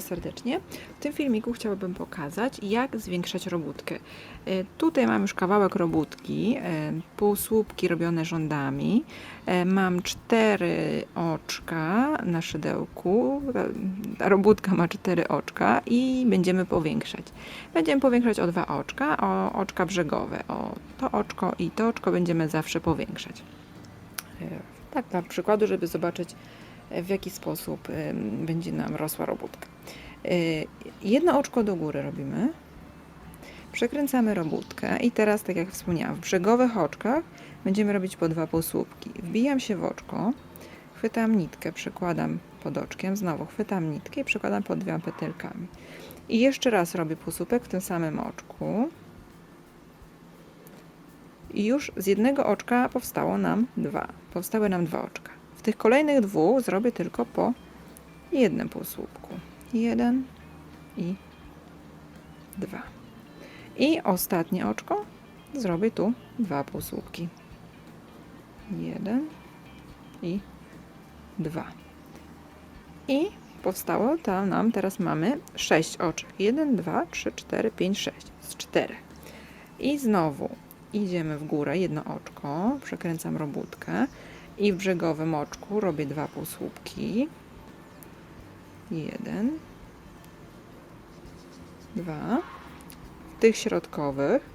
Was serdecznie. W tym filmiku chciałabym pokazać, jak zwiększać robótkę. E, Tutaj mam już kawałek robótki, e, półsłupki robione rządami. E, Mam cztery oczka na szydełku. Ta robótka ma cztery oczka i będziemy powiększać. Będziemy powiększać o dwa oczka, o oczka brzegowe. O to oczko i to oczko będziemy zawsze powiększać. Tak dla przykładu, żeby zobaczyć, w jaki sposób będzie nam rosła robótka. E, Jedno oczko do góry robimy. Przekręcamy robótkę i teraz, tak jak wspomniałam, w brzegowych oczkach będziemy robić po dwa półsłupki. Wbijam się w oczko, chwytam nitkę, przekładam pod oczkiem, znowu chwytam nitkę i przekładam pod dwiema petylkami. I jeszcze raz robię półsłupek w tym samym oczku. I już z jednego oczka powstało nam dwa. Powstały nam dwa oczka. W tych kolejnych dwóch zrobię tylko po jednym półsłupku. Jeden i dwa. I ostatnie oczko zrobię tu dwa półsłupki. Jeden i dwa. I powstało tam nam, teraz mamy sześć oczek. Jeden, dwa, trzy, cztery, pięć, sześć. Z czterech. I znowu idziemy w górę, jedno oczko, przekręcam robótkę i w brzegowym oczku robię dwa półsłupki. Jeden, dwa. W tych środkowych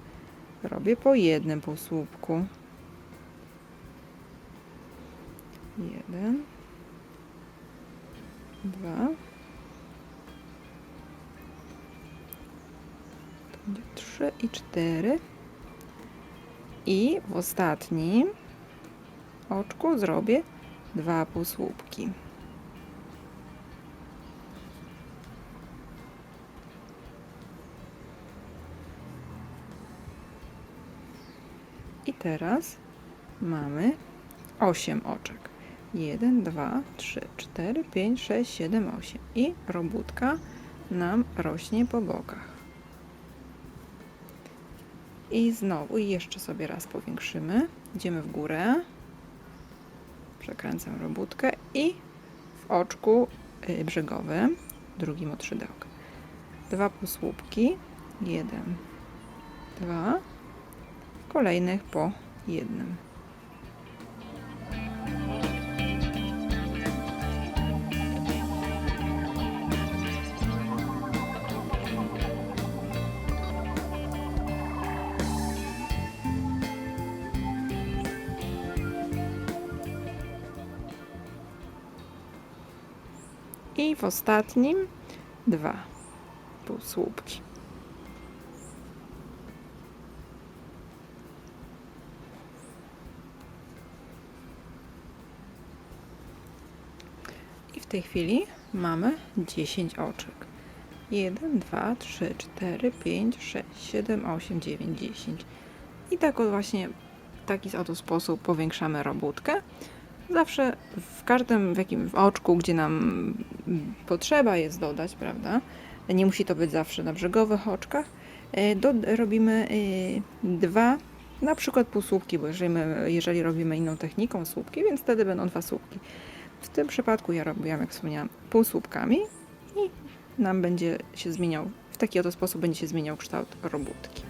robię po jednym półsłupku. Jeden, dwa. To będzie trzy i cztery. I w ostatnim oczku zrobię dwa półsłupki. Teraz mamy 8 oczek. 1, 2, 3, 4, 5, 6, 7, 8. I robótka nam rośnie po bokach. I znowu jeszcze sobie raz powiększymy. Idziemy w górę. Przekręcam robótkę i w oczku y, brzegowym, drugim od szydełka. Dwa półsłupki. Jeden, dwa. Kolejnych po jednym. I w ostatnim dwa półsłupki. Tej chwili mamy 10 oczek. 1, 2, 3, 4, 5, 6, 7, 8, 9, 10. I tak właśnie w taki oto sposób powiększamy robótkę. Zawsze w każdym w jakim w oczku, gdzie nam potrzeba jest dodać, prawda? Nie musi to być zawsze na brzegowych oczkach. e, Do, robimy e, dwa, na przykład półsłupki, bo jeżeli, jeżeli robimy inną techniką słupki, więc wtedy będą dwa słupki. W tym przypadku ja robiłam, jak wspomniałam, półsłupkami i nam będzie się zmieniał, w taki oto sposób będzie się zmieniał kształt robótki.